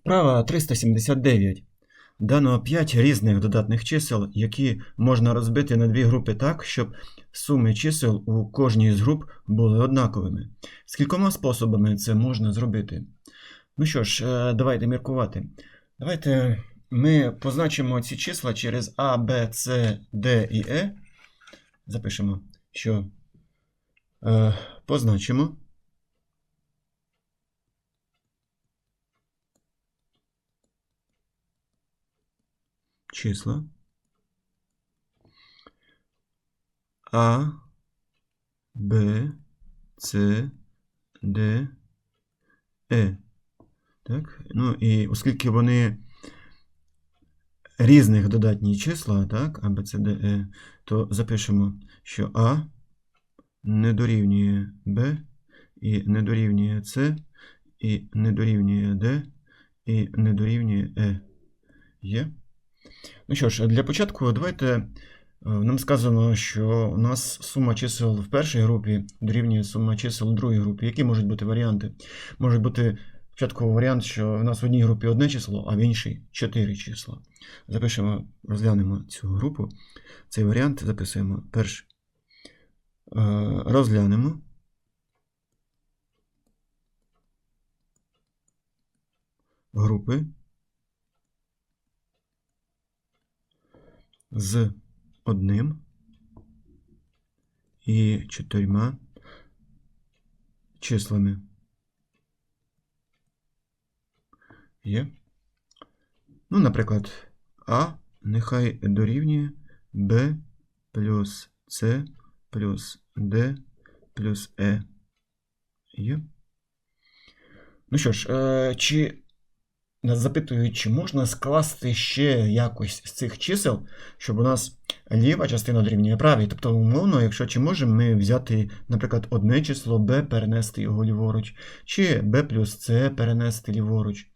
Вправа 379. Дано 5 різних додатних чисел, які можна розбити на дві групи так, щоб суми чисел у кожній з груп були однаковими. Скількома способами це можна зробити? Ну що ж, е, давайте міркувати. Давайте ми позначимо ці числа через А, Б, С, Д і Е. Запишемо, що е, позначимо. Числа А, Б, С, Д, Е. Так? Ну і оскільки вони різних додатні числа, так, А, Б, С, Д, Е, то запишемо, що А не дорівнює Б, і не дорівнює С, і не дорівнює Д, і не дорівнює Е. Є? Ну що ж, для початку давайте е, нам сказано, що у нас сума чисел в першій групі дорівнює сума чисел в другій групі. Які можуть бути варіанти? Може бути спочатку варіант, що в нас в одній групі одне число, а в іншій чотири числа. Запишемо, розглянемо цю групу. Цей варіант записуємо перший. Е, Розглянемо. Групи. З одним і чотирма числами. Є. Ну, наприклад, А нехай дорівнює Б плюс С плюс Д плюс Е. Є. Ну що ж, е, чи нас запитують, чи можна скласти ще якось з цих чисел, щоб у нас ліва частина дорівнює правій. Тобто, умовно, якщо чи можемо ми взяти, наприклад, одне число b, перенести його ліворуч, чи b плюс c перенести ліворуч.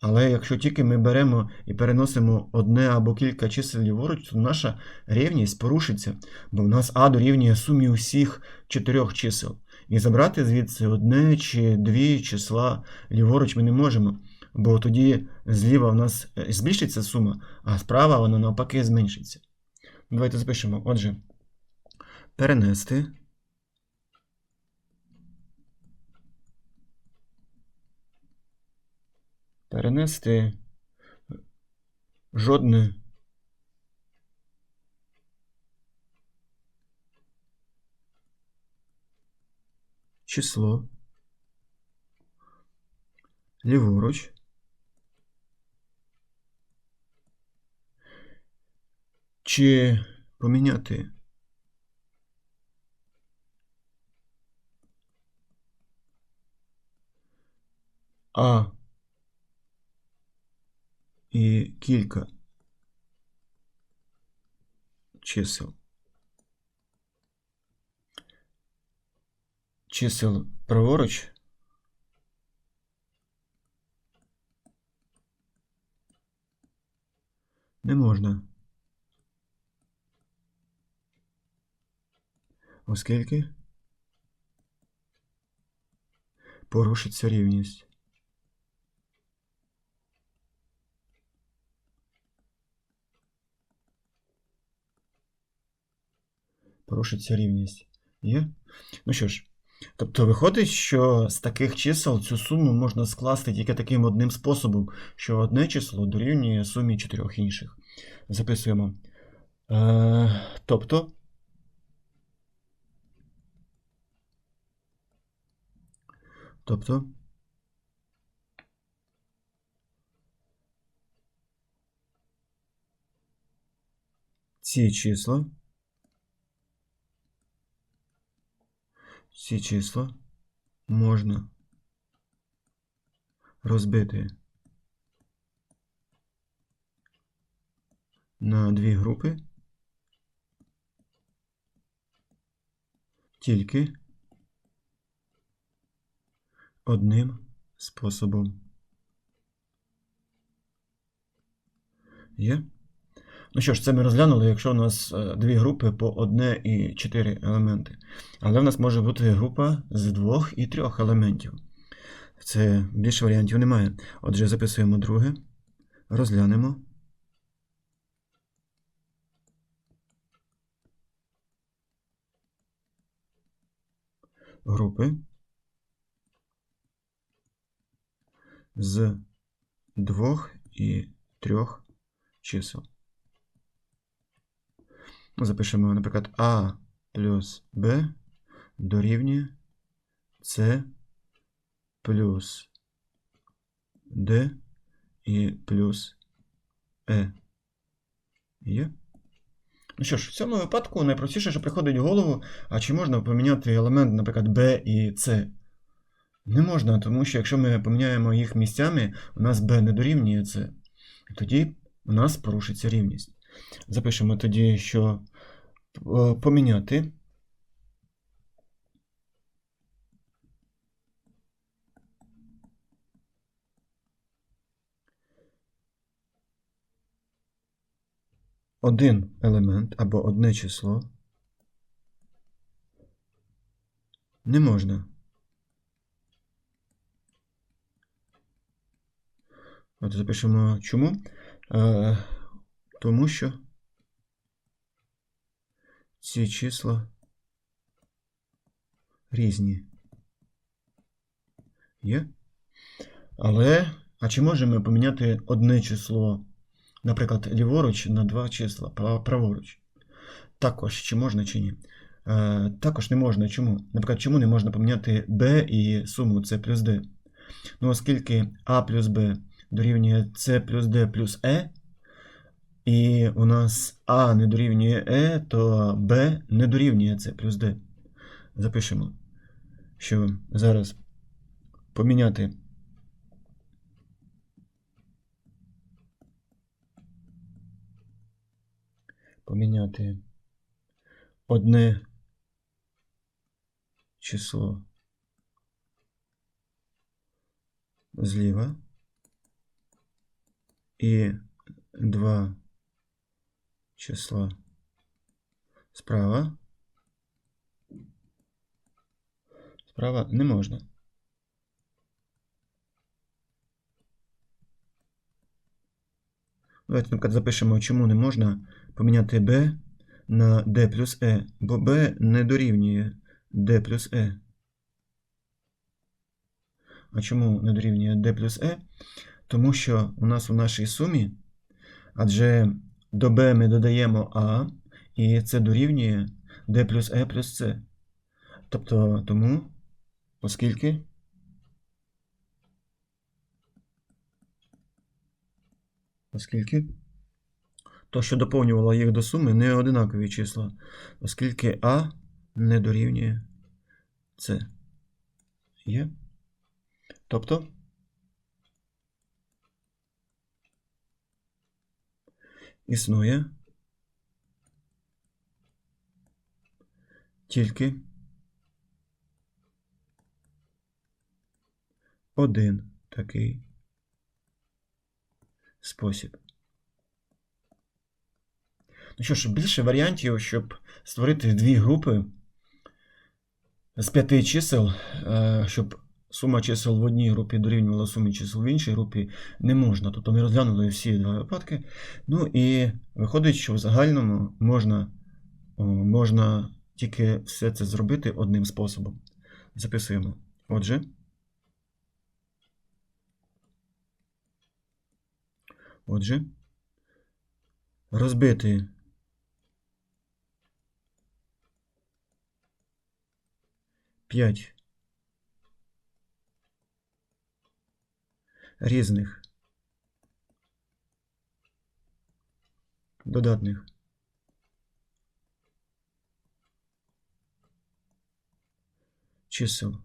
Але якщо тільки ми беремо і переносимо одне або кілька чисел ліворуч, то наша рівність порушиться, бо в нас а дорівнює сумі усіх чотирьох чисел. І забрати звідси одне чи дві числа ліворуч ми не можемо бо тоді зліва в нас е, збільшиться сума, а справа вона навпаки зменшиться. Давайте запишемо. Отже, перенести. Перенести жодне число ліворуч. Чи поміняти А і кілька чисел. Чисел праворуч. Не можна. Оскільки порушиться рівність. Порушиться рівність. Є? Ну що ж, тобто виходить, що з таких чисел цю суму можна скласти тільки таким одним способом, що одне число дорівнює сумі чотирьох інших. Записуємо. Е, тобто. Тобто. Ці числа. Ці числа можна розбити на дві групи тільки одним способом. Є? Ну що ж, це ми розглянули, якщо у нас е, дві групи по одне і чотири елементи. Але в нас може бути група з двох і трьох елементів. Це більше варіантів немає. Отже, записуємо друге. Розглянемо. Групи з двох і трьох чисел. Запишемо, наприклад, А плюс Б дорівнює С плюс Д і плюс Е. Є? Ну що ж, в цьому випадку найпростіше, що приходить в голову, а чи можна поміняти елемент, наприклад, Б і С? Не можна, тому що якщо ми поміняємо їх місцями, у нас b не дорівнює c. І тоді у нас порушиться рівність. Запишемо тоді, що е, поміняти. Один елемент або одне число не можна. От запишемо чому? Е, тому що ці числа різні. Є? Але, а чи можемо ми поміняти одне число, наприклад, ліворуч на два числа праворуч? Також, чи можна, чи ні? Е, також не можна. Чому? Наприклад, чому не можна поміняти b і суму c плюс d? Ну, оскільки a плюс b дорівнює c плюс d плюс e, і у нас a не дорівнює e, то b не дорівнює c плюс d. Запишемо, що зараз поміняти. Поміняти одне число зліва і два числа справа. Справа не можна. Давайте, наприклад, запишемо, чому не можна поміняти b на d плюс e, бо b не дорівнює d плюс e. А чому не дорівнює d плюс e? Тому що у нас у нашій сумі, адже до b ми додаємо a, і це дорівнює d плюс e плюс c. Тобто тому, оскільки оскільки то, що доповнювало їх до суми, не одинакові числа, оскільки А не дорівнює С. Є? Тобто існує тільки один такий спосіб. Ну що ж, більше варіантів, щоб створити дві групи з п'яти чисел, е, щоб сума чисел в одній групі дорівнювала сумі чисел в іншій групі, не можна. Тобто ми розглянули всі два випадки. Ну і виходить, що в загальному можна, можна тільки все це зробити одним способом. Записуємо. Отже. Отже, розбити п'ять різних додатних. Чисел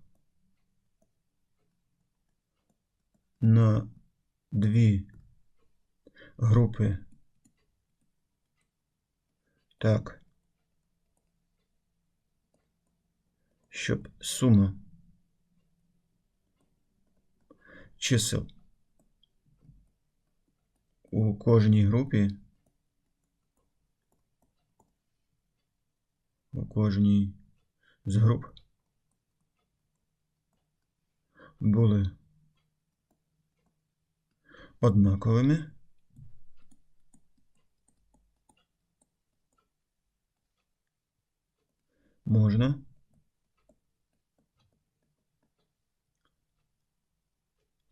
на дві групи. Так, щоб сума чисел у кожній групі у кожній з груп були однаковими. Можна.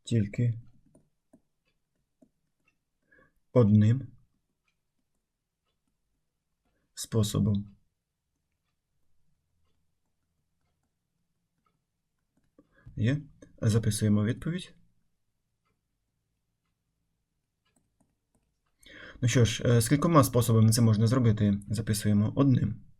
Тільки одним способом. Є. Записуємо відповідь. Ну що ж, е, з кількома способами це можна зробити? Записуємо одним.